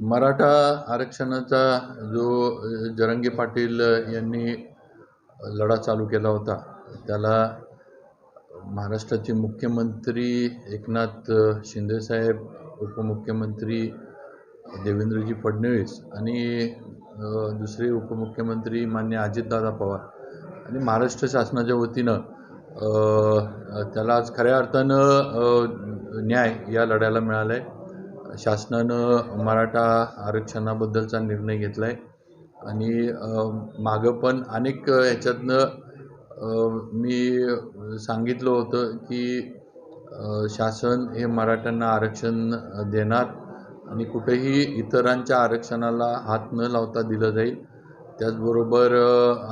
मराठा आरक्षणाचा जो अ, जरांगे पाटील यांनी लढा चालू केला होता त्याला महाराष्ट्राचे मुख्यमंत्री एकनाथ शिंदेसाहेब उपमुख्यमंत्री देवेंद्रजी फडणवीस आणि दुसरे उपमुख्यमंत्री मान्य अजितदादा पवार आणि महाराष्ट्र शासनाच्या वतीनं त्याला आज खऱ्या अर्थानं न्याय या लढ्याला मिळाला आहे शासनानं मराठा आरक्षणाबद्दलचा निर्णय घेतला आहे आणि मागं पण अनेक ह्याच्यातनं मी सांगितलं होतं की शासन हे मराठ्यांना आरक्षण देणार आणि कुठेही इतरांच्या आरक्षणाला हात न लावता दिलं जाईल. त्याचबरोबर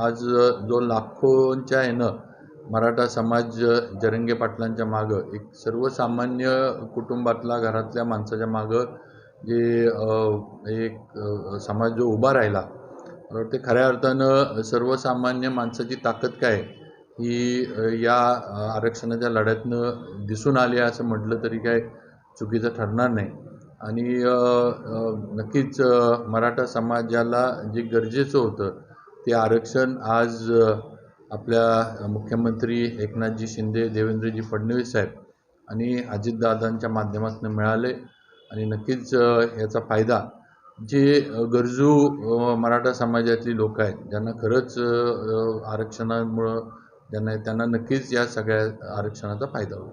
आज जो लाखोंच्या ह्यानं मराठा समाज जरंगे पाटलांच्या मागं एक सर्वसामान्य कुटुंबातला घरातल्या माणसाच्या मागं जे एक समाज जो उभा राहिला मला वाटते खऱ्या अर्थानं सर्वसामान्य माणसाची ताकद काय ही या आरक्षणाच्या लढ्यातनं दिसून आली आहे असं म्हटलं तरी काय चुकीचं ठरणार नाही. आणि नक्कीच मराठा समाजाला जे गरजेचं होतं ते आरक्षण आज आपल्या मुख्यमंत्री एकनाथजी शिंदे देवेंद्रजी फडणवीस साहेब आणि अजितदादांच्या माध्यमातून मिळाले. आणि नक्कीच याचा फायदा जे गरजू मराठा समाजातली लोक आहेत ज्यांना खरंच आरक्षणामुळं ज्यांना त्यांना नक्कीच या सगळ्या आरक्षणाचा फायदा होईल.